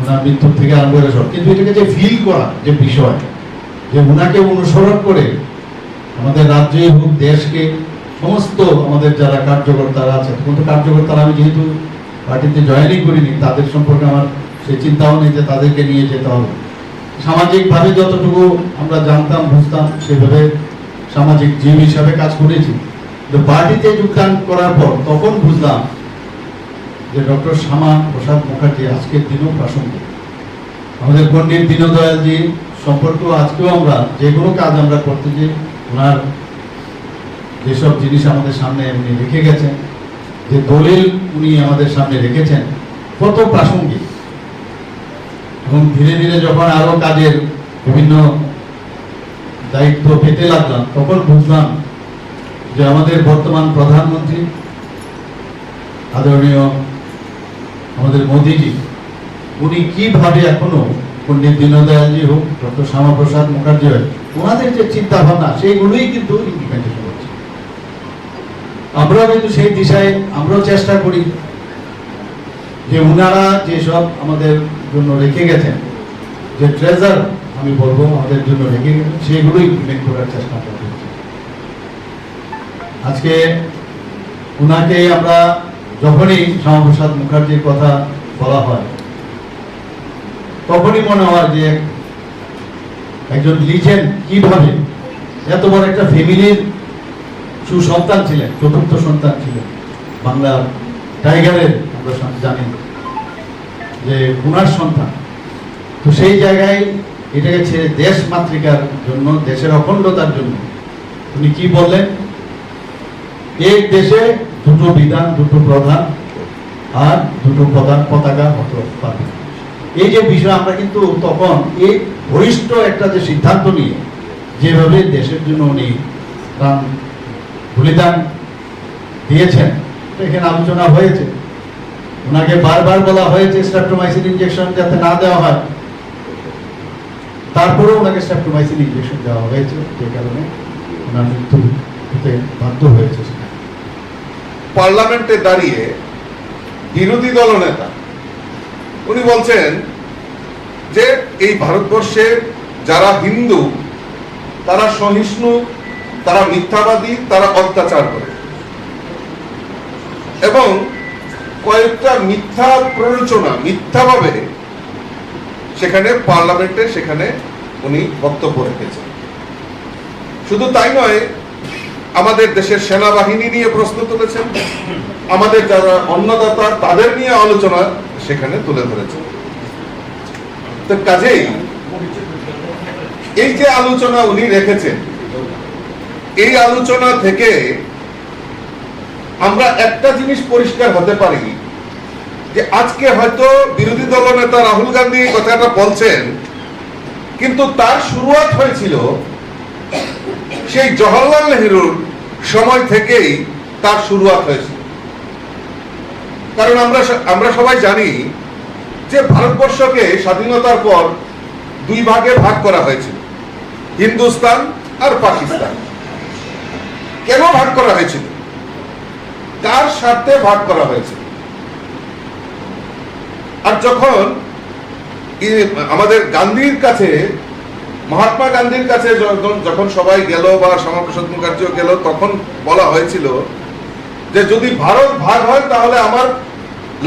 ওনার মৃত্যুর থেকে আরম্ভ করে সব। কিন্তু এটাকে যে ফিল করা, যে বিষয়, যে ওনাকে অনুসরণ করে আমাদের রাজ্যে হোক, দেশকে, সমস্ত আমাদের যারা কার্যকর্তারা আছে তখন তো কার্যকর্তারা আমি যেহেতু পার্টিতে জয়েনই করিনি, তাদের সম্পর্কে আমার সে চিন্তাও নেই যে তাদেরকে নিয়ে যেতে হবে। সামাজিকভাবে যতটুকু আমরা জানতাম, বুঝতাম, সেভাবে সামাজিক জীব হিসাবে কাজ করেছি। কিন্তু পার্টিতে যোগদান করার পর তখন বুঝলাম যে ডক্টর শ্যামা প্রসাদ মুখার্জি আজকের দিনও প্রাসঙ্গিক। আমাদের পণ্ডিত দীনদয়ালজি সম্পর্ক আজকেও আমরা যে কোনো কাজ আমরা করতে যে ওনার যেসব জিনিস আমাদের সামনে উনি রেখে গেছেন, যে দলিল উনি আমাদের সামনে রেখেছেন, কত প্রাসঙ্গিক। এবং ধীরে ধীরে যখন আরও কাজের বিভিন্ন দায়িত্ব পেতে লাগলাম, তখন বুঝলাম যে আমাদের বর্তমান প্রধানমন্ত্রী, আদরণীয় আমাদের মোদিজি, উনি কীভাবে এখনও পণ্ডিত দীনদয়ালজি হোক, ডক্টর শ্যামাপ্রসাদ মুখার্জি হোক, ওনাদের যে চিন্তা ভাবনা সেইগুলোই কিন্তু ইমপ্লিমেন্টেশন হচ্ছে আমরাও কিন্তু সেই দিশায়, আমরাও চেষ্টা করি যে ওনারা যেসব আমাদের জন্য রেখে গেছেন, যে ট্রেজার আমি বলব আমাদের জন্য রেখে গেছেন সেগুলো ইমপ্লিমেন্ট করার চেষ্টা করতে আজকে ওনাকে আমরা যখনই শ্যামাপ্রসাদ মুখার্জির কথা বলা হয়, তখনই মনে হয় যে একজন লিজেন্ড কীভাবে? এত বড় একটা ফ্যামিলির সুসন্তান ছিলেন, চতুর্থ সন্তান ছিলেন, বাংলার টাইগারের আমরা জানি যে ওনার সন্তান। তো সেই জায়গায় এটাকে ছেড়ে দেশ মাতৃকার জন্য, দেশের অখণ্ডতার জন্য উনি কি বললেন? এক দেশে দুটো বিধান, দুটো প্রধান আর দুটো প্রধান পতাকা পারবে এই যে বিষয় আমরা কিন্তু তখন এই বরিষ্ঠ একটা যে সিদ্ধান্ত নিয়ে যেভাবে দেশের জন্য উনি প্রাণ বলিদান দিয়েছেন এখানে আলোচনা হয়েছে। ওনাকে বারবার বলা হয়েছে স্ট্রেপ্টোমাইসিন ইঞ্জেকশন যাতে না দেওয়া হয়। তারপরেও ওনাকে স্ট্রেপ্টোমাইসিন ইঞ্জেকশন দেওয়া হয়েছে, যে কারণে ওনার মৃত্যু হতে বাধ্য হয়েছে। পার্লামেন্টে দাঁড়িয়ে বিরোধী দলনেতা উনি বলছেন যে এই ভারতবর্ষে যারা হিন্দু, তারা সহিষ্ণু, তারা মিথ্যাবাদী, তারা অত্যাচার করে। এবং কয়েকটা মিথ্যা প্ররোচনা, মিথ্যাভাবে সেখানে পার্লামেন্টে সেখানে উনি বক্তব্য রেখেছেন। শুধু তাই নয় আমাদের দেশের সেনাবাহিনী নিয়ে প্রশ্ন তুলেছেন। আমাদের যারা অন্নদাতা, তাদের নিয়ে আলোচনা সেখানে তুলে ধরেছেন। তো কাজেই এই যে আলোচনা উনি রেখেছেন, এই আলোচনা থেকে আমরা একটা জিনিস পরিষ্কার হতে পারি যে আজকে হয়তো বিরোধী দল নেতা রাহুল গান্ধী কথাটা বলছেন, কিন্তু তার শুরুয়াত হয়েছিল সেই জওহরলাল নেহরুর সময় থেকেই তার শুরুয়াত হয়েছে। কারণ আমরা আমরা সবাই জানি যে ভারতবর্ষকে স্বাধীনতার পর দুই ভাগে ভাগ করা হয়েছিল, হিন্দুস্তান আর পাকিস্তান। কেন ভাগ করা হয়েছিল? কার স্বার্থে ভাগ করা হয়েছিল আর যখন আমাদের গান্ধীর কাছে মহাত্মা গান্ধীর কাছে যখন সবাই গেল বা শ্যামাপ্রসাদ মুখার্জিও গেল, তখন বলা হয়েছিল যে যদি ভারত ভাগ হয়, তাহলে আমার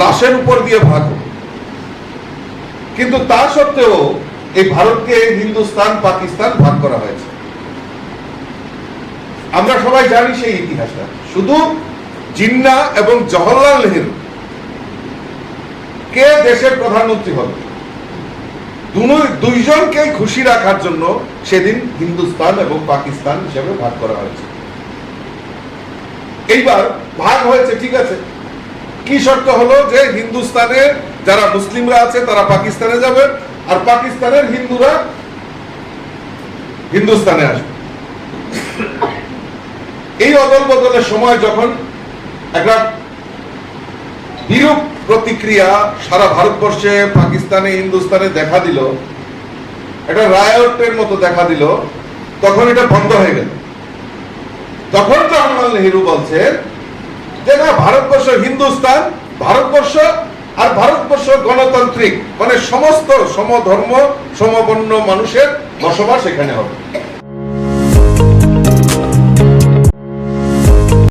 লাশের উপর দিয়ে ভাগ কিন্তু তা সত্ত্বেও এই ভারতকে হিন্দুস্তান, পাকিস্তান ভাগ করা হয়েছে। আমরা সবাই জানি সেই ইতিহাসটা। শুধু জিন্না এবং জওহরলাল নেহরু কে দেশের প্রধানমন্ত্রী হবে দুইজনকেই খুশি রাখার জন্য সেদিন হিন্দুস্তান এবং পাকিস্তান হিসেবে ভাগ করা হয়েছে। এইবার ভাগ হয়েছে, ঠিক আছে। কি শর্ত হলো যে হিন্দুস্তানে যারা মুসলিমরা আছে তারা পাকিস্তানে যাবে আর পাকিস্তানের হিন্দুরা হিন্দুস্তানে আসবে। এই অদল বদলের সময় যখন একটা বিরূপ প্রতিক্রিয়া সারা ভারতবর্ষে, পাকিস্তানে, হিন্দুস্তানে দেখা দিল, একটা রায়টের মতো দেখা দিল, তখন এটা বন্ধ হয়ে গেল। তখন জওয়াহরলাল নেহরু বলছেন যে না, ভারতবর্ষ হিন্দুস্তান, ভারতবর্ষ আর ভারতবর্ষ গণতান্ত্রিক মানে সমস্ত সমধর্ম, সমবর্ণ মানুষের বসবাস এখানে হবে।